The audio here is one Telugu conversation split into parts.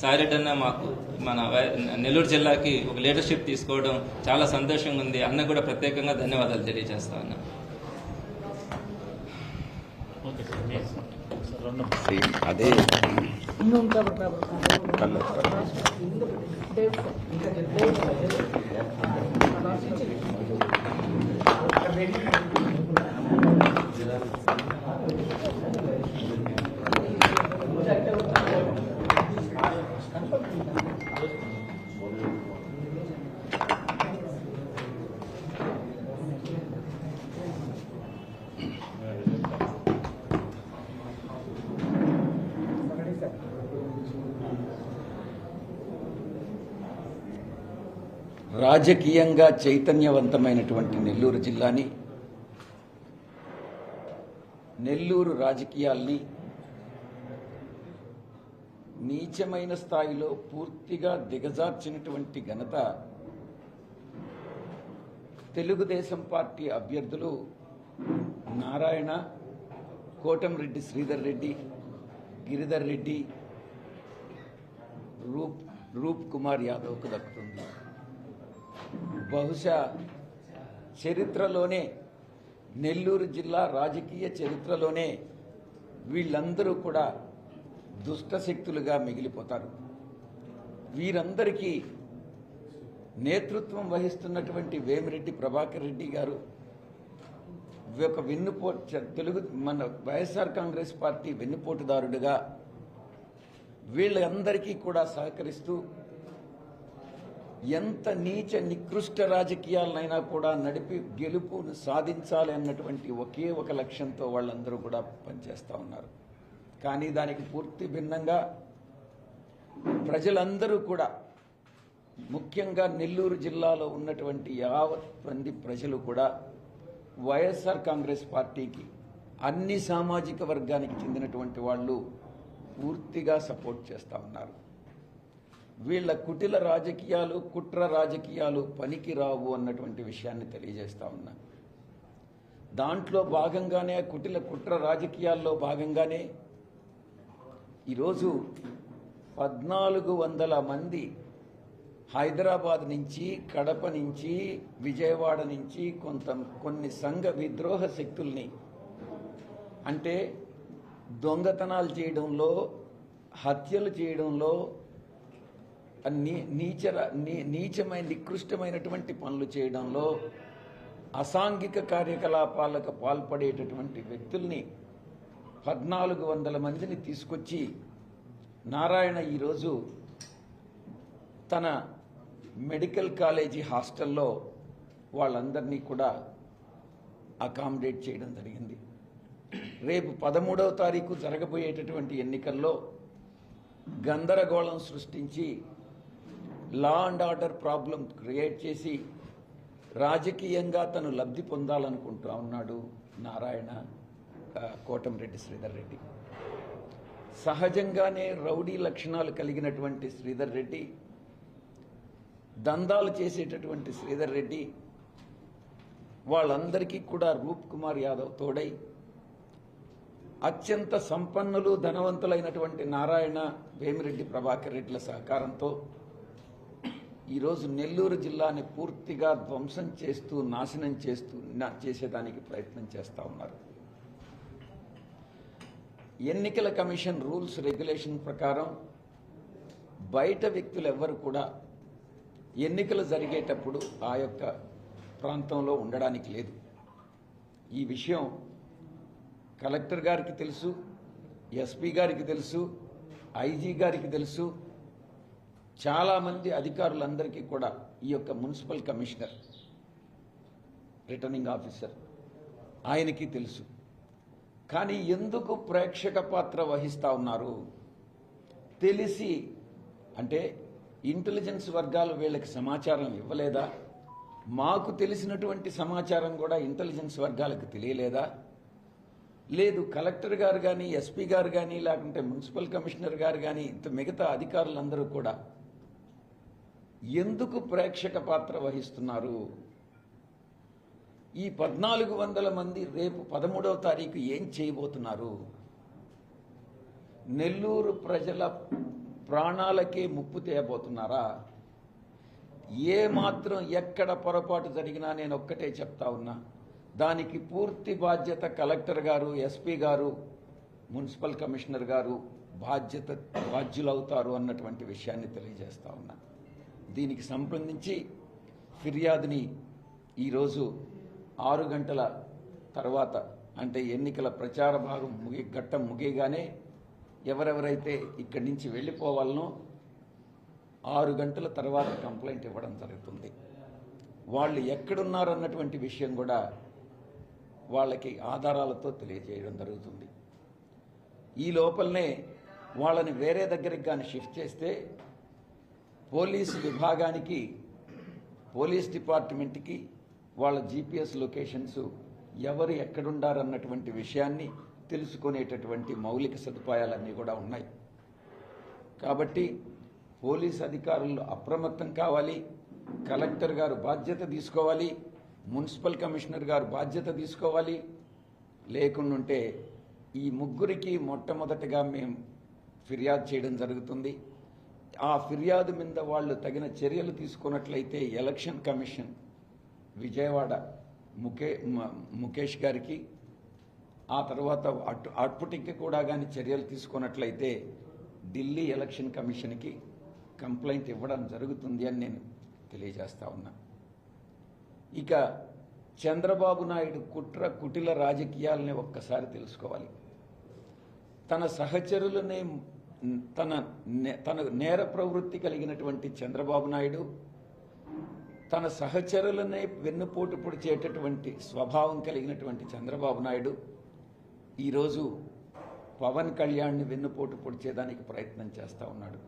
సాయిరెడ్డి అన్న మాకు మన వై- నెల్లూరు జిల్లాకి ఒక లీడర్షిప్ తీసుకోవడం చాలా సంతోషంగా ఉంది. అన్న కూడా ప్రత్యేకంగా ధన్యవాదాలు తెలియజేస్తా ఉన్నా. అదే. రాజకీయంగా చైతన్యవంతమైనటువంటి నెల్లూరు జిల్లాని నెల్లూరు రాజకీయాల్ని నీచమైన స్థాయిలో పూర్తిగా దిగజార్చినటువంటి ఘనత తెలుగుదేశం పార్టీ అభ్యర్థులు నారాయణ కోటంరెడ్డి శ్రీధర్ రెడ్డి గిరిధర్ రెడ్డి రూప్ రూప్ కుమార్ యాదవ్కు దక్కుతుంది. బహుశా చరిత్రలోనే నెల్లూరు జిల్లా రాజకీయ చరిత్రలోనే వీళ్ళందరూ కూడా దుష్ట శక్తులుగా మిగిలిపోతారు. వీరందరికీ నేతృత్వం వహిస్తున్నటువంటి వేమిరెడ్డి ప్రభాకర్ రెడ్డి గారు ఒక వెన్నుపోటు తెలుగు మన వైఎస్ఆర్ కాంగ్రెస్ పార్టీ వెన్నుపోటుదారుడుగా వీళ్ళందరికీ కూడా సహకరిస్తూ ఎంత నీచ నికృష్ట రాజకీయాలనైనా కూడా నడిపి గెలుపును సాధించాలి అన్నటువంటి ఒకే ఒక లక్ష్యంతో వాళ్ళందరూ కూడా పనిచేస్తూ ఉన్నారు. కానీ దానికి పూర్తి భిన్నంగా ప్రజలందరూ కూడా ముఖ్యంగా నెల్లూరు జిల్లాలో ఉన్నటువంటి యావత్ మంది ప్రజలు కూడా వైఎస్ఆర్ కాంగ్రెస్ పార్టీకి అన్ని సామాజిక వర్గానికి చెందినటువంటి వాళ్ళు పూర్తిగా సపోర్ట్ చేస్తూ ఉన్నారు. వీళ్ళ కుటిల రాజకీయాలు కుట్ర రాజకీయాలు పనికి రావు అన్నటువంటి విషయాన్ని తెలియజేస్తా ఉన్నా. దాంట్లో భాగంగానే కుటిల కుట్ర రాజకీయాల్లో భాగంగానే ఈరోజు పద్నాలుగు వందల మంది హైదరాబాద్ నుంచి కడప నుంచి విజయవాడ నుంచి కొంత కొన్ని సంఘ విద్రోహ శక్తుల్ని అంటే దొంగతనాలు చేయడంలో హత్యలు చేయడంలో నీచర నీ- నీచమైన నికృష్టమైనటువంటి పనులు చేయడంలో అసాంఘిక కార్యకలాపాలకు పాల్పడేటటువంటి వ్యక్తుల్ని పద్నాలుగు వందల మందిని తీసుకొచ్చి నారాయణ ఈరోజు తన మెడికల్ కాలేజీ హాస్టల్లో వాళ్ళందరినీ కూడా అకామిడేట్ చేయడం జరిగింది. రేపు పదమూడవ తారీఖు జరగబోయేటటువంటి ఎన్నికల్లో గందరగోళం సృష్టించి law and order problem create చేసి రాజకీయంగా తను లబ్ధి పొందాలనుకుంటా ఉన్నాడు నారాయణ ఆ, కోటంరెడ్డి శ్రీధర్ రెడ్డి. సహజంగానే రౌడీ లక్షణాలు కలిగినటువంటి శ్రీధర్ రెడ్డి దందాలు చేసేటటువంటి శ్రీధర్ రెడ్డి వాళ్ళందరికీ కూడా రూప్ కుమార్ యాదవ్ తోడై అత్యంత సంపన్నులు ధనవంతులైనటువంటి నారాయణ వేమిరెడ్డి ప్రభాకర్ రెడ్డిల సహకారంతో ఈరోజు నెల్లూరు జిల్లాని పూర్తిగా ధ్వంసం చేస్తూ నాశనం చేస్తూ నా- చేసేదానికి ప్రయత్నం చేస్తూ ఉన్నారు. ఎన్నికల కమిషన్ రూల్స్ రెగ్యులేషన్ ప్రకారం బయట వ్యక్తులు ఎవ్వరు కూడా ఎన్నికలు జరిగేటప్పుడు ఆ యొక్క ప్రాంతంలో ఉండడానికి లేదు. ఈ విషయం కలెక్టర్ గారికి తెలుసు ఎస్పీ గారికి తెలుసు ఐజీ గారికి తెలుసు చాలామంది అధికారులందరికీ కూడా ఈ యొక్క మున్సిపల్ కమిషనర్ రిటర్నింగ్ ఆఫీసర్ ఆయనకి తెలుసు. కానీ ఎందుకు ప్రేక్షక పాత్ర వహిస్తా ఉన్నారు? తెలిసి అంటే ఇంటెలిజెన్స్ వర్గాలు వీళ్ళకి సమాచారం ఇవ్వలేదా? మాకు తెలిసినటువంటి సమాచారం కూడా ఇంటెలిజెన్స్ వర్గాలకు తెలియలేదా? లేదు కలెక్టర్ గారు కానీ ఎస్పీ గారు కానీ లేకుంటే మున్సిపల్ కమిషనర్ గారు కానీ ఇంత మిగతా అధికారులందరూ కూడా ఎందుకు ప్రేక్షక పాత్ర వహిస్తున్నారు? ఈ పద్నాలుగు వందల మంది రేపు పదమూడవ తారీఖు ఏం చేయబోతున్నారు? నెల్లూరు ప్రజల ప్రాణాలకే ముప్పు తేయబోతున్నారా? ఏ మాత్రం ఎక్కడ పొరపాటు జరిగినా నేను ఒక్కటే చెప్తా ఉన్నా. దానికి పూర్తి బాధ్యత కలెక్టర్ గారు ఎస్పీ గారు మున్సిపల్ కమిషనర్ గారు బాధ్యత బాధ్యులవుతారు అన్నటువంటి విషయాన్ని తెలియజేస్తా ఉన్నా. దీనికి సంబంధించి ఫిర్యాదుని ఈరోజు ఆరు గంటల తర్వాత అంటే ఎన్నికల ప్రచార భాగం ముగి ఘట్టం ముగియగానే ఎవరెవరైతే ఇక్కడి నుంచి వెళ్ళిపోవాలనో ఆరు గంటల తర్వాత కంప్లైంట్ ఇవ్వడం జరుగుతుంది. వాళ్ళు ఎక్కడున్నారన్నటువంటి విషయం కూడా వాళ్ళకి ఆధారాలతో తెలియజేయడం జరుగుతుంది. ఈ లోపలనే వాళ్ళని వేరే దగ్గరికి కానీ షిఫ్ట్ చేస్తే పోలీసు విభాగానికి పోలీస్ డిపార్ట్మెంట్కి వాళ్ళ జీపీఎస్ లొకేషన్స్ ఎవరు ఎక్కడుండారన్నటువంటి విషయాన్ని తెలుసుకునేటటువంటి మౌలిక సదుపాయాలన్నీ కూడా ఉన్నాయి. కాబట్టి పోలీస్ అధికారులు అప్రమత్తం కావాలి కలెక్టర్ గారు బాధ్యత తీసుకోవాలి మున్సిపల్ కమిషనర్ గారు బాధ్యత తీసుకోవాలి. లేకుండుంటే ఈ ముగ్గురికి మొట్టమొదటగా మేము ఫిర్యాదు చేయడం జరుగుతుంది. ఆ ఫిర్యాదు మీద వాళ్ళు తగిన చర్యలు తీసుకున్నట్లయితే ఎలక్షన్ కమిషన్ విజయవాడ ముకే ముఖేష్ గారికి ఆ తర్వాత అటు అట్పుటికి కూడా కానీ చర్యలు తీసుకున్నట్లయితే ఢిల్లీ ఎలక్షన్ కమిషన్కి కంప్లైంట్ ఇవ్వడం జరుగుతుంది అని నేను తెలియజేస్తా ఉన్నా. ఇక చంద్రబాబు నాయుడు కుట్ర కుటిల రాజకీయాలని ఒక్కసారి తెలుసుకోవాలి. తన సహచరులనే తన నే- తన నేర ప్రవృత్తి కలిగినటువంటి చంద్రబాబు నాయుడు తన సహచరులనే వెన్నుపోటు పొడిచేటటువంటి స్వభావం కలిగినటువంటి చంద్రబాబు నాయుడు ఈరోజు పవన్ కళ్యాణ్ని వెన్నుపోటు పొడిచేదానికి ప్రయత్నం చేస్తూ ఉన్నాడు.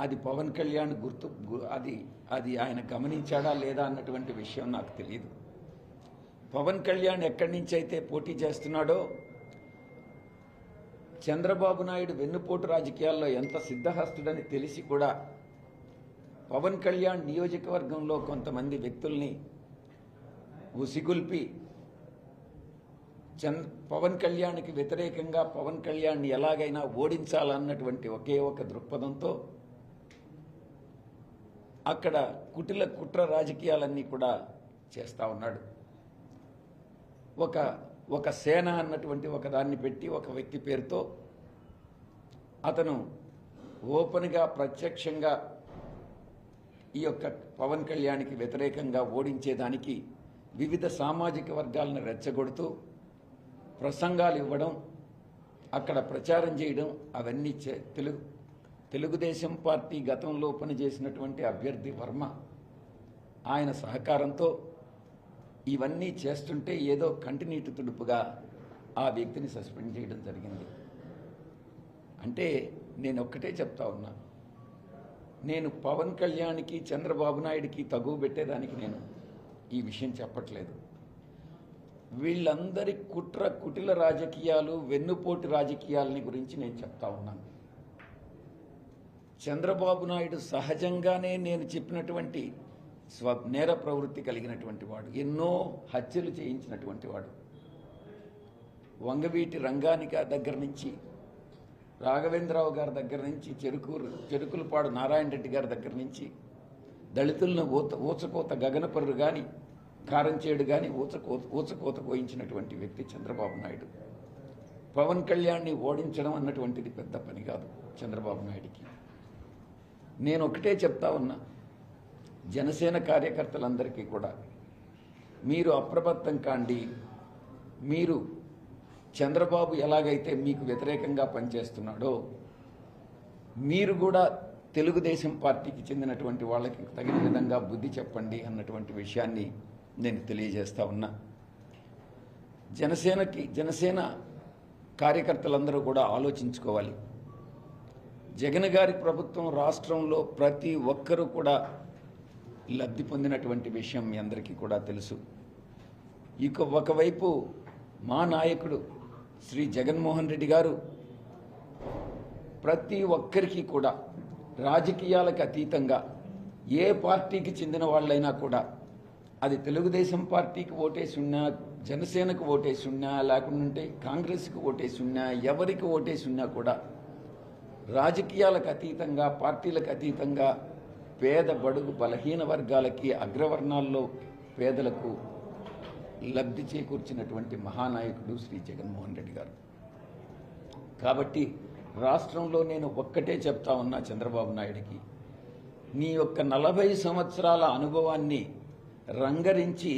అది పవన్ కళ్యాణ్ గుర్తు అది అది ఆయన గమనించాడా లేదా అన్నటువంటి విషయం నాకు తెలియదు పవన్ కళ్యాణ్ ఎక్కడి నుంచి అయితే పోటీ చేస్తున్నాడో చంద్రబాబు నాయుడు వెన్నుపోటు రాజకీయాల్లో ఎంత సిద్ధహస్తుడని తెలిసి కూడా పవన్ కళ్యాణ్ నియోజకవర్గంలో కొంతమంది వ్యక్తుల్ని ఉసిగుల్పి చంద్ పవన్ కళ్యాణ్కి వ్యతిరేకంగా పవన్ కళ్యాణ్ని ఎలాగైనా ఓడించాలన్నటువంటి ఒకే ఒక దృక్పథంతో అక్కడ కుటిల కుట్ర రాజకీయాలన్నీ కూడా చేస్తా ఉన్నాడు. ఒక ఒక సేన అన్నటువంటి ఒక దాన్ని పెట్టి ఒక వ్యక్తి పేరుతో అతను ఓపెన్గా ప్రత్యక్షంగా ఈ యొక్క పవన్ కళ్యాణ్కి వ్యతిరేకంగా ఓడించేదానికి వివిధ సామాజిక వర్గాలను రెచ్చగొడుతూ ప్రసంగాలు ఇవ్వడం అక్కడ ప్రచారం చేయడం అవన్నీ చే- తెలుగు తెలుగుదేశం పార్టీ గతంలో పనిచేసినటువంటి అభ్యర్థి వర్మ ఆయన సహకారంతో ఇవన్నీ చేస్తుంటే ఏదో కంటినీటి తుడుపుగా ఆ వ్యక్తిని సస్పెండ్ చేయడం జరిగింది. అంటే నేను ఒక్కటే చెప్తా ఉన్నా. నేను పవన్ కళ్యాణ్కి చంద్రబాబు నాయుడికి తగువ పెట్టేదానికి నేను ఈ విషయం చెప్పట్లేదు. వీళ్ళందరి కుట్ర కుటిల రాజకీయాలు వెన్నుపోటు రాజకీయాలని గురించి నేను చెప్తా ఉన్నాను. చంద్రబాబు నాయుడు సహజంగానే నేను చెప్పినటువంటి స్వ నేర ప్రవృత్తి కలిగినటువంటి వాడు ఎన్నో హత్యలు చేయించినటువంటి వాడు. వంగవీటి రంగానిక దగ్గర నుంచి రాఘవేంద్రరావు గారి దగ్గర నుంచి చెరుకూరు చెరుకులపాడు నారాయణ రెడ్డి గారి దగ్గర నుంచి దళితులను ఊత ఊచకోత గగనపరుడు కానీ కారంచేడు కానీ ఊచకోత ఊచకోత కోయించినటువంటి వ్యక్తి చంద్రబాబు నాయుడు. పవన్ కళ్యాణ్ని ఓడించడం అన్నటువంటిది పెద్ద పని కాదు చంద్రబాబు నాయుడికి. నేను ఒకటే చెప్తా ఉన్నా జనసేన కార్యకర్తలందరికీ కూడా మీరు అప్రమత్తం కాండి. మీరు చంద్రబాబు ఎలాగైతే మీకు వ్యతిరేకంగా పనిచేస్తున్నాడో మీరు కూడా తెలుగుదేశం పార్టీకి చెందినటువంటి వాళ్ళకి తగిన విధంగా బుద్ధి చెప్పండి అన్నటువంటి విషయాన్ని నేను తెలియజేస్తా ఉన్నా. జనసేనకి జనసేన కార్యకర్తలందరూ కూడా ఆలోచించుకోవాలి. జగన్ గారి ప్రభుత్వం రాష్ట్రంలో ప్రతి ఒక్కరూ కూడా లబ్ధి పొందినటువంటి విషయం మీ అందరికీ కూడా తెలుసు. ఇక ఒకవైపు మా నాయకుడు శ్రీ జగన్మోహన్ రెడ్డి గారు ప్రతి ఒక్కరికి కూడా రాజకీయాలకు అతీతంగా ఏ పార్టీకి చెందిన వాళ్ళైనా కూడా అది తెలుగుదేశం పార్టీకి ఓటేసి ఉన్నా జనసేనకు ఓటేసి ఉన్నా లేకుంటే కాంగ్రెస్కి ఓటేసి ఉన్నా ఎవరికి ఓటేసి ఉన్నా కూడా రాజకీయాలకు అతీతంగా పార్టీలకు అతీతంగా పేద బడుగు బలహీన వర్గాలకి అగ్రవర్ణాల్లో పేదలకు లబ్ధి చేకూర్చినటువంటి మహానాయకుడు శ్రీ జగన్మోహన్ రెడ్డి గారు. కాబట్టి రాష్ట్రంలో నేను ఒక్కటే చెప్తా ఉన్నా చంద్రబాబు నాయుడికి నీ యొక్క నలభై సంవత్సరాల అనుభవాన్ని రంగరించి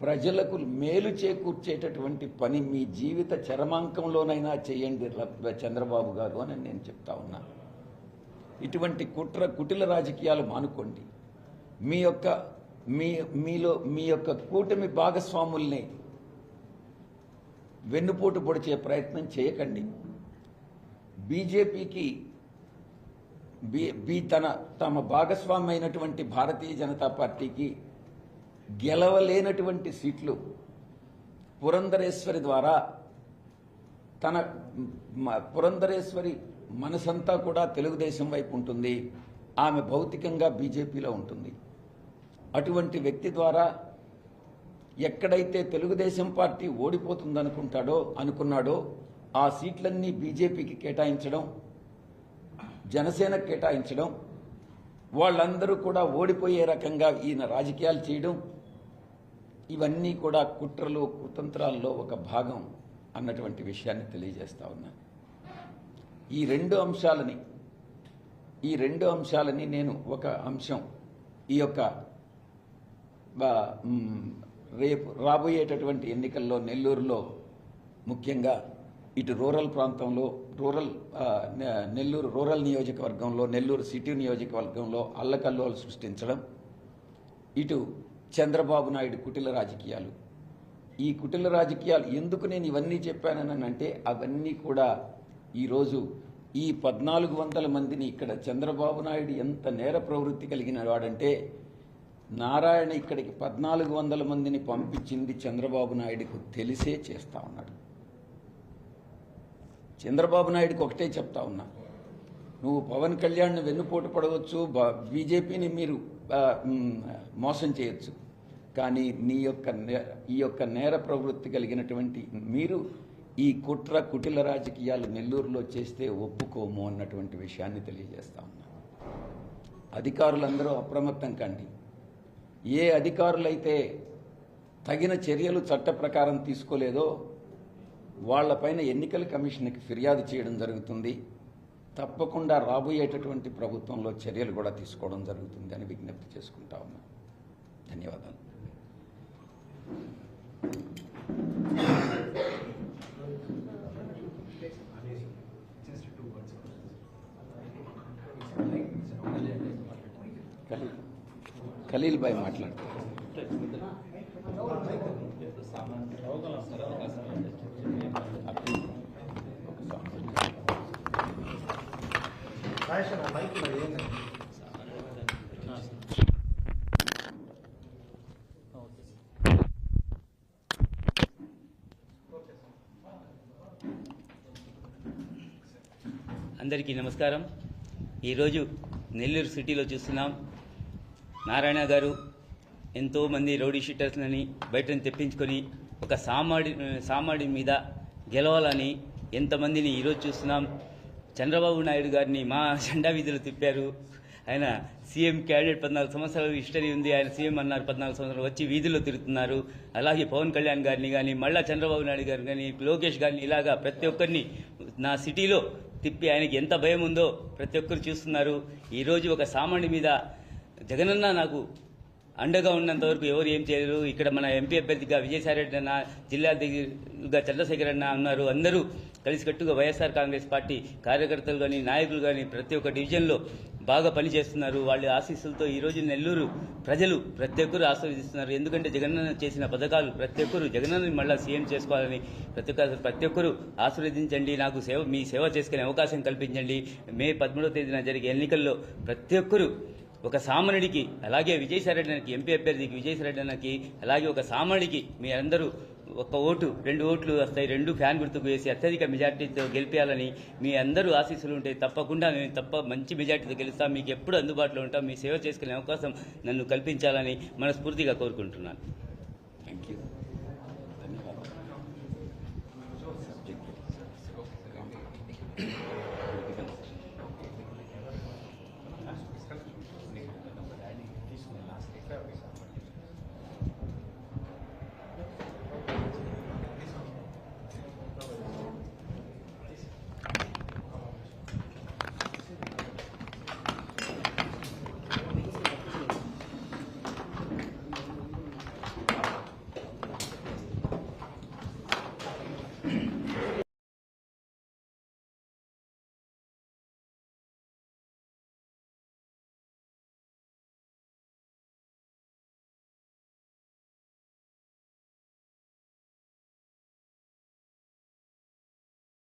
ప్రజలకు మేలు చేకూర్చేటటువంటి పని మీ జీవిత చరమాంకంలోనైనా చేయండి చంద్రబాబు గారు అని నేను చెప్తా ఉన్నాను ఇటువంటి కుట్ర కుటిల రాజకీయాలు మానుకోండి. మీ యొక్క మీ మీలో మీ యొక్క కూటమి భాగస్వాముల్ని వెన్నుపోటు పొడిచే ప్రయత్నం చేయకండి. బీజేపీకి బీ బీ తన తమ భాగస్వామి అయినటువంటి భారతీయ జనతా పార్టీకి గెలవలేనటువంటి సీట్లు పురంధరేశ్వరి ద్వారా తన పురంధరేశ్వరి మనసంతా కూడా తెలుగుదేశం వైపు ఉంటుంది. ఆమె భౌతికంగా బీజేపీలో ఉంటుంది. అటువంటి వ్యక్తి ద్వారా ఎక్కడైతే తెలుగుదేశం పార్టీ ఓడిపోతుందనుకుంటాడో అనుకున్నాడో ఆ సీట్లన్నీ బీజేపీకి కేటాయించడం జనసేన కేటాయించడం వాళ్ళందరూ కూడా ఓడిపోయే రకంగా ఈయన రాజకీయాలు చేయడం ఇవన్నీ కూడా కుట్రలు కుతంత్రాల్లో ఒక భాగం అన్నటువంటి విషయాన్ని తెలియజేస్తా ఉన్నాను ఈ రెండు అంశాలని ఈ రెండు అంశాలని నేను ఒక అంశం ఈ యొక్క రేపు రాబోయేటటువంటి ఎన్నికల్లో నెల్లూరులో ముఖ్యంగా ఇటు రూరల్ ప్రాంతంలో రూరల్ నెల్లూరు రూరల్ నియోజకవర్గంలో నెల్లూరు సిటీ నియోజకవర్గంలో అల్లకల్లోలు సృష్టించడం ఇటు చంద్రబాబు నాయుడు కుటిల రాజకీయాలు. ఈ కుటిల రాజకీయాలు ఎందుకు నేను ఇవన్నీ చెప్పానని అంటే అవన్నీ కూడా ఈరోజు ఈ పద్నాలుగు వందల మందిని ఇక్కడ చంద్రబాబు నాయుడు ఎంత నేర ప్రవృత్తి కలిగిన వాడంటే నారాయణ ఇక్కడికి పద్నాలుగు వందల మందిని పంపించింది చంద్రబాబు నాయుడుకు తెలిసే చేస్తా ఉన్నాడు. చంద్రబాబు నాయుడుకి ఒకటే చెప్తా ఉన్నా. నువ్వు పవన్ కళ్యాణ్ను వెన్నుపోటు పడవచ్చు బీజేపీని మీరు మోసం చేయొచ్చు. కానీ నీ యొక్క నే- ఈ యొక్క నేర ప్రవృత్తి కలిగినటువంటి మీరు ఈ కుట్ర కుటిల రాజకీయాలు నెల్లూరులో చేస్తే ఒప్పుకోము అన్నటువంటి విషయాన్ని తెలియజేస్తా ఉన్నాను అధికారులందరూ అప్రమత్తం కండి. ఏ అధికారులైతే తగిన చర్యలు చట్ట ప్రకారం తీసుకోలేదో వాళ్ళపైన ఎన్నికల కమిషన్కి ఫిర్యాదు చేయడం జరుగుతుంది. తప్పకుండా రాబోయేటటువంటి ప్రభుత్వంలో చర్యలు కూడా తీసుకోవడం జరుగుతుంది అని విజ్ఞప్తి చేసుకుంటా ఉన్నా. ధన్యవాదాలు. ఖలీల్ భాయ్ మాట్లాడుతున్నారు అందరికీ నమస్కారం. ఈరోజు నెల్లూరు సిటీలో చూస్తున్నాం. నారాయణ గారు ఎంతోమంది రౌడీ షీటర్స్ని బయటని తెప్పించుకొని ఒక సామాడి సామాడి మీద గెలవాలని ఎంతమందిని ఈరోజు చూస్తున్నాం. చంద్రబాబు నాయుడు గారిని మా జెండా వీధిలో తిప్పారు. ఆయన సీఎం క్యాండిడేట్ పద్నాలుగు సంవత్సరాలు హిస్టరీ ఉంది. ఆయన సీఎం అన్నారు పద్నాలుగు సంవత్సరాలు వచ్చి వీధిలో తిరుగుతున్నారు. అలాగే పవన్ కళ్యాణ్ గారిని కానీ మళ్ళా చంద్రబాబు నాయుడు గారిని కానీ లోకేష్ గారిని ఇలాగా ప్రతి ఒక్కరిని నా సిటీలో తిప్పి ఆయనకి ఎంత భయం ఉందో ప్రతి ఒక్కరు చూస్తున్నారు. ఈరోజు ఒక సామాన్య మీద జగనన్న నాకు అండగా ఉన్నంత వరకు ఎవరు ఏం చేయలేరు. ఇక్కడ మన ఎంపీ అభ్యర్థిగా విజయసాయి రెడ్డి అన్న జిల్లా అధ్యక్షులుగా చంద్రశేఖర్ అన్న ఉన్నారు. అందరూ కలిసికట్టుగా వైఎస్ఆర్ కాంగ్రెస్ పార్టీ కార్యకర్తలు కానీ నాయకులు కానీ ప్రతి ఒక్క డివిజన్లో బాగా పనిచేస్తున్నారు. వాళ్ళ ఆశీస్సులతో ఈరోజు నెల్లూరు ప్రజలు ప్రతి ఒక్కరు ఆస్వాదిస్తున్నారు ఎందుకంటే జగనన్న చేసిన పథకాలు ప్రతి ఒక్కరు జగనన్నని మళ్ళా సీఎం చేసుకోవాలని ప్రతి ఒక్క ప్రతి ఒక్కరు ఆశీర్వదించండి. నాకు సేవ మీ సేవ చేసుకునే అవకాశం కల్పించండి. మే పదమూడవ తేదీన జరిగే ఎన్నికల్లో ప్రతి ఒక్కరు ఒక సామాన్యుడికి అలాగే విజయసాయిరెడ్డి ఎంపీ అభ్యర్థికి విజయసాయిరెడ్డి అన్నకి అలాగే ఒక సామాన్యుడికి మీ అందరూ ఒక ఓటు రెండు ఓట్లు వస్తాయి రెండు ఫ్యాన్ గుర్తుకు వేసి అత్యధిక మెజార్టీతో గెలిపేయాలని మీ అందరూ ఆశీస్సులు ఉంటాయి తప్పకుండా నేను తప్ప మంచి మెజార్టీతో గెలుస్తా మీకు ఎప్పుడు అందుబాటులో ఉంటాం మీ సేవ చేసుకునే అవకాశం నన్ను కల్పించాలని మనస్ఫూర్తిగా కోరుకుంటున్నాను.